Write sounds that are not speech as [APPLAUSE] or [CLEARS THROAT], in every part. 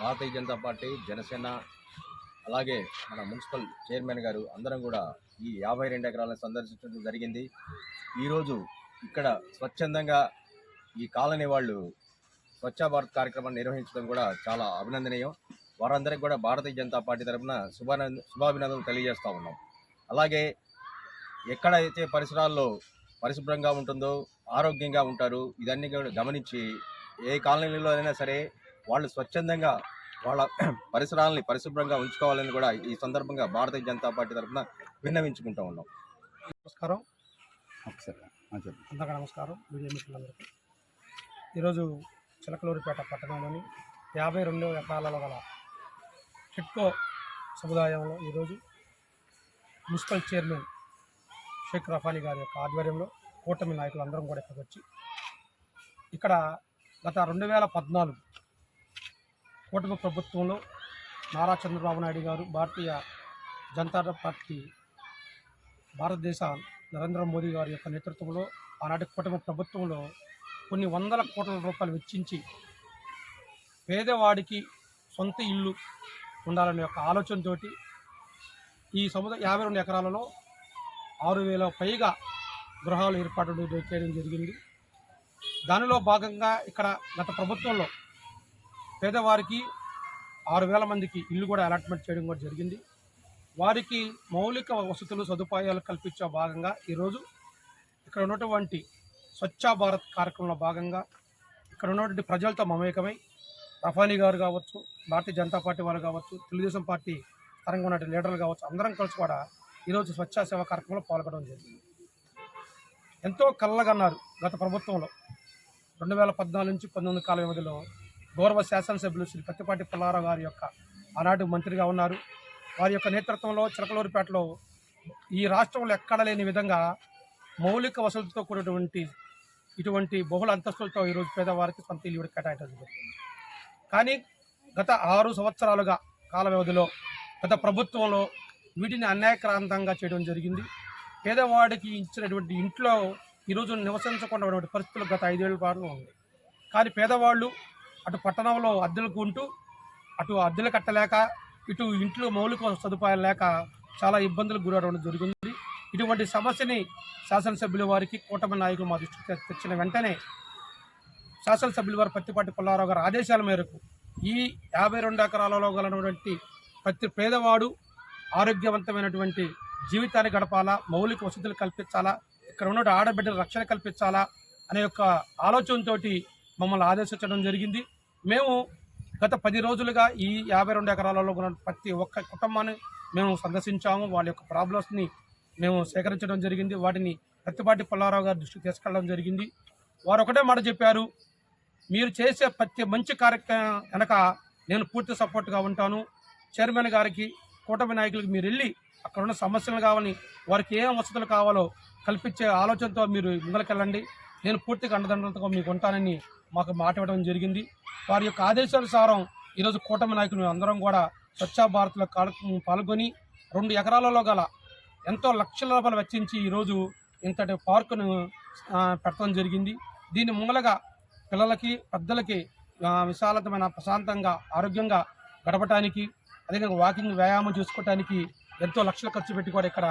Bharatiya Janata party Janasena అలాగే మన municipal chairman గారు అందరం కూడా ఈ యాభై రెండు ఎకరాలను సందర్శించడం జరిగింది. ఈరోజు ఇక్కడ స్వచ్ఛందంగా ఈ కాలనీ వాళ్ళు స్వచ్ఛ భారత్ కార్యక్రమాన్ని నిర్వహించడం కూడా చాలా అభినందనీయం. వారందరికీ కూడా భారతీయ జనతా పార్టీ తరఫున శుభానంద శుభాభినందనలు తెలియజేస్తూ ఉన్నాం. అలాగే ఎక్కడైతే పరిసరాల్లో పరిశుభ్రంగా ఉంటుందో ఆరోగ్యంగా ఉంటారు ఇదన్నీ కూడా గమనించి ఏ కాలనీలో అయినా సరే వాళ్ళు స్వచ్ఛందంగా వాళ్ళ [CLEARS THROAT] పరిసరాలని పరిశుభ్రంగా ఉంచుకోవాలని కూడా ఈ సందర్భంగా భారతీయ జనతా పార్టీ తరఫున విన్నవించుకుంటూ ఉన్నాం. నమస్కారం. అందరికీ నమస్కారం. మీడియా మిత్రులందరికీ. ఈరోజు చిలకలూరిపేట పట్టణంలోని యాభై రెండు ఎకరాలలో గల కిట్కో సముదాయంలో ఈరోజు మున్సిపల్ చైర్మన్ షేక్ రఫానీ గారి యొక్క ఆధ్వర్యంలో కూటమి నాయకులు అందరం కూడా ఇక్కడికి వచ్చి ఇక్కడ గత రెండు వేల పద్నాలుగు కూటమి ప్రభుత్వంలో నారా చంద్రబాబు నాయుడు గారు భారతీయ జనతా పార్టీ భారతదేశ నరేంద్ర మోదీ గారి యొక్క నేతృత్వంలో ఆనాటి కుటుంబ ప్రభుత్వంలో కొన్ని వందల కోట్ల రూపాయలు వెచ్చించి పేదవాడికి సొంత ఇల్లు ఉండాలనే యొక్క ఆలోచనతో ఈ సముద్ర యాభై రెండు ఎకరాలలో ఆరు వేల పైగా గృహాలు ఏర్పాటు చేయడం జరిగింది. దానిలో భాగంగా ఇక్కడ గత ప్రభుత్వంలో పేదవారికి ఆరు వేల మందికి ఇల్లు కూడా అలాట్మెంట్ చేయడం కూడా జరిగింది. వారికి మౌలిక వసతులు సదుపాయాలు కల్పించే భాగంగా ఈరోజు ఇక్కడ ఉన్నటువంటి స్వచ్ఛ భారత్ కార్యక్రమంలో భాగంగా ఇక్కడ ఉన్నటువంటి ప్రజలతో మమేకమై రఫానీ గారు కావచ్చు భారతీయ జనతా పార్టీ వారు కావచ్చు తెలుగుదేశం పార్టీ తరంగా ఉన్న లీడర్లు కావచ్చు అందరం కలిసి కూడా ఈరోజు స్వచ్ఛ సేవ కార్యక్రమంలో పాల్గొనడం జరిగింది. ఎంతో కళ్ళగన్నారు గత ప్రభుత్వంలో. రెండు వేల పద్నాలుగు నుంచి పంతొమ్మిది కాల వ్యవధిలో గౌరవ శాసనసభ్యులు శ్రీ పత్తిపాటి పుల్లారావు గారి యొక్క ఆనాటి మంత్రిగా ఉన్నారు. వారి యొక్క నేతృత్వంలో చిలకలూరిపేటలో ఈ రాష్ట్రంలో ఎక్కడ లేని విధంగా మౌలిక వసతులతో కూడినటువంటి ఇటువంటి బహుళ అంతస్తులతో ఈరోజు పేదవారికి సొంత ఇల్లు కేటాయించడం జరుగుతుంది. కానీ గత ఆరు సంవత్సరాలుగా కాల వ్యవధిలో గత ప్రభుత్వంలో వీటిని అన్యాయక్రాంతంగా చేయడం జరిగింది. పేదవాడికి ఇచ్చినటువంటి ఇంట్లో ఈరోజు నివసించకుండా ఉన్నటువంటి పరిస్థితులు గత ఐదేళ్ళ పాటు ఉంది కానీ పేదవాళ్ళు అటు పట్టణంలో అద్దెలు కొంటూ అటు అద్దెలు కట్టలేక ఇటు ఇంట్లో మౌలిక సదుపాయాలు లేక చాలా ఇబ్బందులకు గురవడం జరిగింది. ఇటువంటి సమస్యని శాసనసభ్యుల వారికి కూటమి నాయకులు మా దృష్టికి తెచ్చిన వెంటనే శాసనసభ్యుల వారు పత్తిపాటి పుల్లారావు గారి ఆదేశాల మేరకు ఈ యాభై రెండు ఎకరాలలో గలటువంటి ప్రతి పేదవాడు ఆరోగ్యవంతమైనటువంటి జీవితాన్ని గడపాలా మౌలిక వసతులు కల్పించాలా ఇక్కడ ఉన్న ఆడబిడ్డల రక్షణ కల్పించాలా అనే యొక్క ఆలోచనతోటి మమ్మల్ని ఆదేశించడం జరిగింది. మేము గత పది రోజులుగా ఈ యాభై రెండు ఎకరాలలో ఉన్న ప్రతి ఒక్క కుటుంబాన్ని మేము సందర్శించాము. వాళ్ళ యొక్క ప్రాబ్లమ్స్ని మేము సేకరించడం జరిగింది. వాటిని ప్రతిపాటి పుల్లారావు గారి దృష్టికి తీసుకెళ్ళడం జరిగింది. వారు ఒకటే మాట చెప్పారు మీరు చేసే ప్రతి మంచి కార్యక్రమం వెనక నేను పూర్తి సపోర్ట్గా ఉంటాను. చైర్మన్ గారికి కూటమి నాయకులకి మీరు వెళ్ళి అక్కడ ఉన్న సమస్యలు కావాలని వారికి ఏం వసతులు కావాలో కల్పించే ఆలోచనతో మీరు ముందరకెళ్ళండి. నేను పూర్తిగా అండదండలతో మీకు ఉంటానని మాకు మాట ఇవ్వడం జరిగింది. వారి యొక్క ఆదేశానుసారం ఈరోజు కూటమి నాయకులు అందరం కూడా స్వచ్ఛ భారత్లో కార్యక్రమం పాల్గొని రెండు ఎకరాలలో గల ఎంతో లక్షల రూపాయలు వెచ్చించి ఈరోజు ఇంతటి పార్కును పెట్టడం జరిగింది. దీని మూలగా పిల్లలకి పెద్దలకి విశాలతమైన ప్రశాంతంగా ఆరోగ్యంగా గడపటానికి అదేవిధంగా వాకింగ్ వ్యాయామం చేసుకోవటానికి ఎంతో లక్షలు ఖర్చు పెట్టి కూడా ఇక్కడ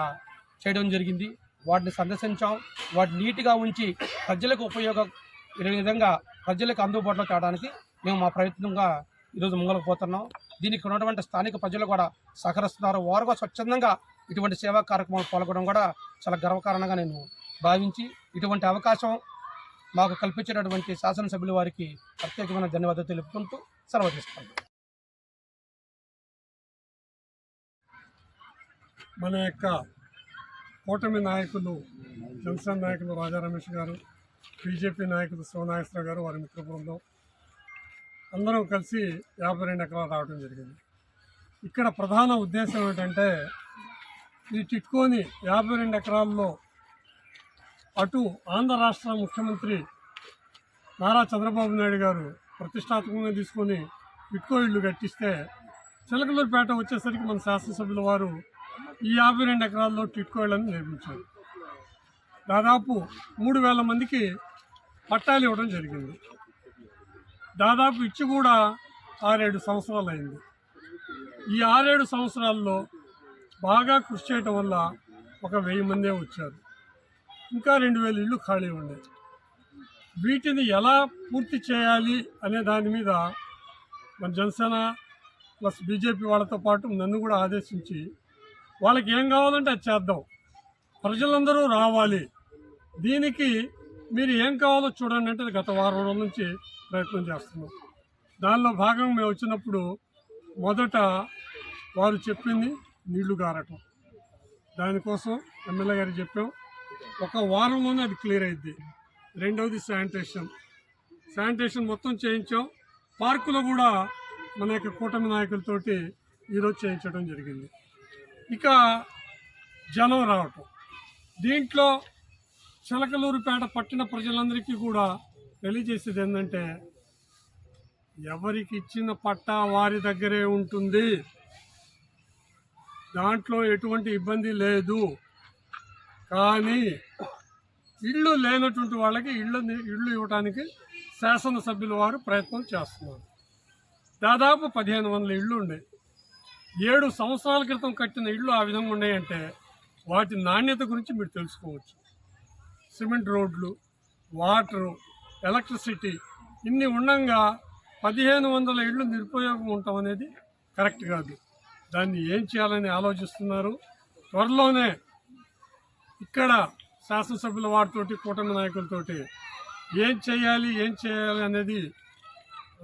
చేయడం జరిగింది. వాటిని సందర్శించాం. వాటిని నీట్గా ఉంచి ప్రజలకు ఉపయోగ విధంగా ప్రజలకు అందుబాటులో కావడానికి మేము మా ప్రయత్నంగా ఈరోజు ముంగలకు పోతున్నాం. దీనికి ఉన్నటువంటి స్థానిక ప్రజలు కూడా సహకరిస్తున్నారు. వారు స్వచ్ఛందంగా ఇటువంటి సేవా కార్యక్రమాలు పాల్గొనడం కూడా చాలా గర్వకారణంగా నేను భావించి ఇటువంటి అవకాశం మాకు కల్పించినటువంటి శాసనసభ్యుల వారికి ప్రత్యేకమైన ధన్యవాదాలు తెలుపుకుంటూ సెలవు తీసుకుంటాం మన యొక్క కూటమి నాయకులు జనసేన నాయకులు రాజా రమేష్ గారు బీజేపీ నాయకుడు శివనాగేశ్వర గారు వారి మిత్ర బృందం అందరం కలిసి యాభై రెండు ఎకరాలు రావడం జరిగింది. ఇక్కడ ప్రధాన ఉద్దేశం ఏంటంటే ఈ టిట్కోని యాభై రెండు ఎకరాల్లో అటు ఆంధ్ర రాష్ట్ర ముఖ్యమంత్రి నారా చంద్రబాబు నాయుడు గారు ప్రతిష్టాత్మకంగా తీసుకొని టిట్కో ఇళ్ళు కట్టిస్తే చిలకలూరుపేట వచ్చేసరికి మన శాసనసభ్యుల వారు ఈ యాభై రెండు ఎకరాల్లో టిట్కోళ్ళని నిర్మించారు. దాదాపు మూడు వేల మందికి పట్టాలు ఇవ్వడం జరిగింది. దాదాపు ఇచ్చి కూడా ఆరేడు సంవత్సరాలు అయింది. ఈ ఆరేడు సంవత్సరాల్లో బాగా కృషి చేయటం వల్ల ఒక వెయ్యి మందే వచ్చారు. ఇంకా రెండు వేల ఇళ్ళు ఖాళీ ఉన్నాయి. వీటిని ఎలా పూర్తి చేయాలి అనే దాని మీద మన జనసేన ప్లస్ బీజేపీ వాళ్ళతో పాటు నన్ను కూడా ఆదేశించి వాళ్ళకి ఏం కావాలంటే అది చేద్దాం. ప్రజలందరూ రావాలి. దీనికి మీరు ఏం కావాలో చూడండి అంటే గత వారం రోజుల నుంచి ప్రయత్నం చేస్తున్నాం. దానిలో భాగంగా మేము వచ్చినప్పుడు మొదట వారు చెప్పింది నీళ్ళు గారటం. దానికోసం ఎమ్మెల్యే గారికి చెప్పాం. ఒక వారంలోనే అది క్లియర్ అయింది రెండవది శానిటేషన్. శానిటేషన్ మొత్తం చేయించాం. పార్కులో కూడా మన యొక్క కూటమి నాయకులతోటి ఈరోజు చేయించడం జరిగింది. ఇక జనం రావటం. దీంట్లో చిలకలూరుపేట పట్టిన ప్రజలందరికీ కూడా తెలియజేసేది ఏంటంటే ఎవరికి ఇచ్చిన పట్టా వారి దగ్గరే ఉంటుంది. దాంట్లో ఎటువంటి ఇబ్బంది లేదు. కానీ ఇళ్ళు లేనటువంటి వాళ్ళకి ఇళ్ళు ఇళ్ళు ఇవ్వడానికి శాసనసభ్యుల వారు ప్రయత్నం చేస్తున్నారు. దాదాపు పదిహేను వందల ఇళ్ళు ఉన్నాయి. ఏడు సంవత్సరాల క్రితం కట్టిన ఇళ్ళు ఆ విధంగా ఉన్నాయంటే వాటి నాణ్యత గురించి మీరు తెలుసుకోవచ్చు. సిమెంట్ రోడ్లు వాటరు ఎలక్ట్రిసిటీ ఇన్ని ఉండంగా పదిహేను వందల ఇళ్ళు నిరుపయోగం ఉండటం అనేది కరెక్ట్ కాదు. దాన్ని ఏం చేయాలని ఆలోచిస్తున్నారు? త్వరలోనే ఇక్కడ శాసనసభ్యుల వారితోటి కూటమి నాయకులతోటి ఏం చేయాలి ఏం చేయాలి అనేది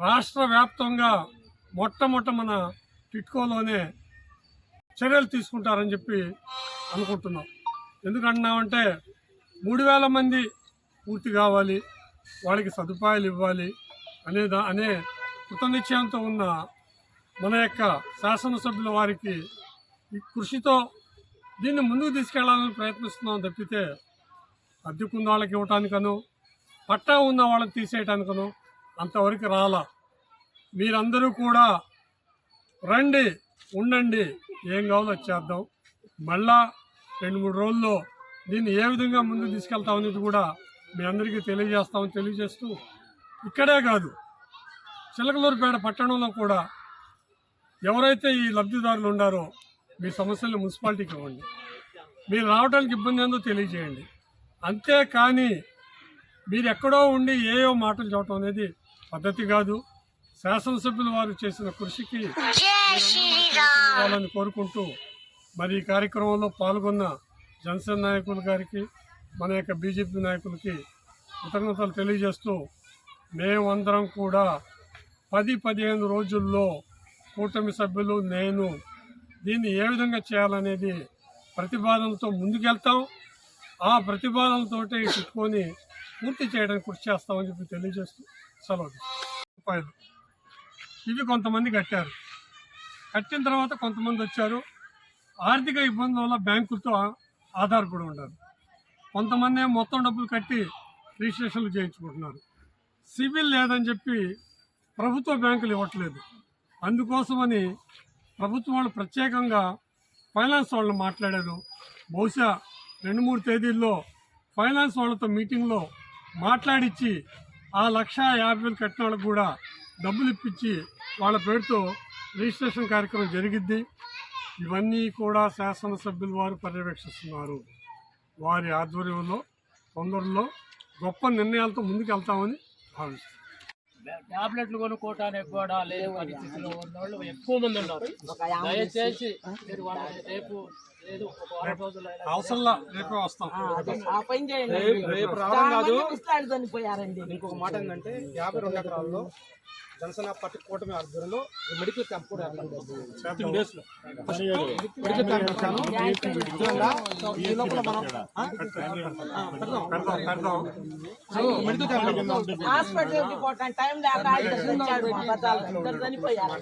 రాష్ట్ర వ్యాప్తంగా మొట్టమొట్ట మన టిట్కోలోనే చర్యలు తీసుకుంటారని చెప్పి అనుకుంటున్నాం. ఎందుకంటున్నామంటే మూడు వేల మంది పూర్తి కావాలి వాళ్ళకి సదుపాయాలు ఇవ్వాలి అనే దా అనే కృతనిశ్చయంతో ఉన్న మన యొక్క శాసనసభ్యుల వారికి ఈ కృషితో దీన్ని ముందుకు తీసుకెళ్ళాలని ప్రయత్నిస్తున్నాం తప్పితే అద్దెకున్న వాళ్ళకి ఇవ్వటానికను పట్టా ఉన్న వాళ్ళకి తీసేయటానికను అంతవరకు రాలా. మీరందరూ కూడా రండి ఉండండి ఏం కావాలో అది చేద్దాం. మళ్ళా రెండు మూడు రోజుల్లో దీన్ని ఏ విధంగా ముందుకు తీసుకెళ్తామనేది కూడా మీ అందరికీ తెలియజేస్తామని తెలియజేస్తూ ఇక్కడే కాదు చిలకలూరుపేట పట్టణంలో కూడా ఎవరైతే ఈ లబ్ధిదారులు ఉన్నారో మీ సమస్యలు మున్సిపాలిటీకి ఇవ్వండి. మీరు రావడానికి ఇబ్బంది ఏందో తెలియజేయండి. అంతేకాని మీరు ఎక్కడో ఉండి ఏయో మాటలు చెప్పడం అనేది పద్ధతి కాదు. శాసనసభ్యులు వారు చేసిన కృషికి కోరుకుంటూ మరి ఈ కార్యక్రమంలో పాల్గొన్న జనసేన నాయకుల గారికి మన యొక్క బీజేపీ నాయకులకి కృతజ్ఞతలు తెలియజేస్తూ మేమందరం కూడా పది పదిహేను రోజుల్లో కూటమి సభ్యులు నేను దీన్ని ఏ విధంగా చేయాలనేది ప్రతిపాదనతో ముందుకెళ్తాం. ఆ ప్రతిపాదనతో పెట్టుకొని పూర్తి చేయడానికి కృషి చేస్తామని చెప్పి తెలియజేస్తూ సెలవు రూపాయలు ఇవి కొంతమంది కట్టారు. కట్టిన తర్వాత కొంతమంది వచ్చారు. ఆర్థిక ఇబ్బందుల వల్ల బ్యాంకులతో ఆధారపడి ఉన్నారు కొంతమంది మొత్తం డబ్బులు కట్టి రిజిస్ట్రేషన్లు చేయించుకుంటున్నారు. సివిల్ లేదని చెప్పి ప్రభుత్వ బ్యాంకులు ఇవ్వట్లేదు. అందుకోసమని ప్రభుత్వం వాళ్ళు ప్రత్యేకంగా ఫైనాన్స్ వాళ్ళని మాట్లాడారు. బహుశా రెండు మూడు తేదీల్లో ఫైనాన్స్ వాళ్ళతో మీటింగ్లో మాట్లాడిచ్చి ఆ లక్ష యాభై వేలు కట్టిన వాళ్ళకు కూడా డబ్బులు ఇప్పించి వాళ్ళ పేరుతో రిజిస్ట్రేషన్ కార్యక్రమం జరిగిద్ది. ఇవన్నీ కూడా శాసనసభ్యులు వారు పర్యవేక్షిస్తున్నారు. వారి ఆధ్వర్యంలో తొందరలో గొప్ప నిర్ణయాలతో ముందుకు వెళ్తామని భావిస్తున్నాను టాబ్లెట్లు కొనుక్కోవటానికి కూడా లేని పరిస్థితిలో ఉన్నోళ్ళు ఎక్కువ మంది ఉన్నారు. దయచేసి మీరు రేపు అవసరంలా రేపే వస్తాం. రావడం కాదు. ఇంకొక మాట ఏంటంటే యాభై రెండు ఎకరాల్లో జనసేన పార్టీ కూటమి ఆధ్వర్యంలో మెడికల్ క్యాంప్ కూడా ఏర్పాటు మెడికల్ క్యాంప్ ఈ లోపల మనం మెడికల్ క్యాంప్. హాస్పిటల్కి టైం లేక చనిపోయారు.